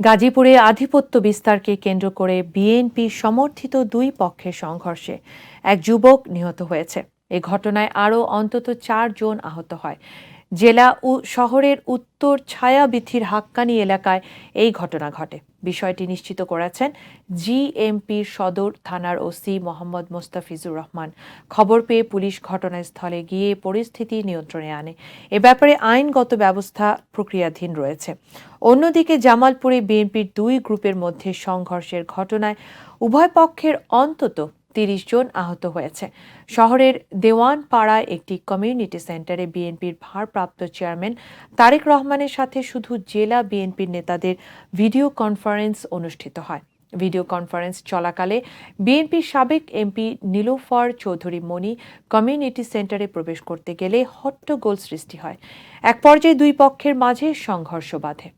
গাজীপুরে আধিপত্য বিস্তারকে কেন্দ্র করে বিএনপি সমর্থিত দুই পক্ষের সংঘর্ষে এক যুবক নিহত হয়েছে। এ ঘটনায় আরও অন্তত চারজন আহত হয়। জেলা ও শহরের উত্তর ছায়াবিথির হাক্কানি এলাকায় এই ঘটনা ঘটে। বিষয়টি নিশ্চিত করেছেন জিএমপির সদর থানার ওসি মোহাম্মদ মোস্তাফিজুর রহমান। খবর পেয়ে পুলিশ ঘটনাস্থলে গিয়ে পরিস্থিতি নিয়ন্ত্রণে আনে। এ ব্যাপারে আইনগত ব্যবস্থা প্রক্রিয়াধীন রয়েছে। অন্যদিকে জামালপুরে বিএনপির দুই গ্রুপের মধ্যে সংঘর্ষের ঘটনায় উভয় পক্ষের অন্তত তিরিশ জন আহত হয়েছে। শহরের দেওয়ানপাড়ায় একটি কমিউনিটি সেন্টারে বিএনপির ভারপ্রাপ্ত চেয়ারম্যান তারেক রহমানের সাথে শুধু জেলা বিএনপির নেতাদের ভিডিও কনফারেন্স অনুষ্ঠিত হয়। ভিডিও কনফারেন্স চলাকালে বিএনপির সাবেক MP Nilofar Chowdhury Moni community centre প্রবেশ করতে গেলে হট্টগোল সৃষ্টি হয়। এক পর্যায়ে দুই পক্ষের মাঝে সংঘর্ষ বাধে।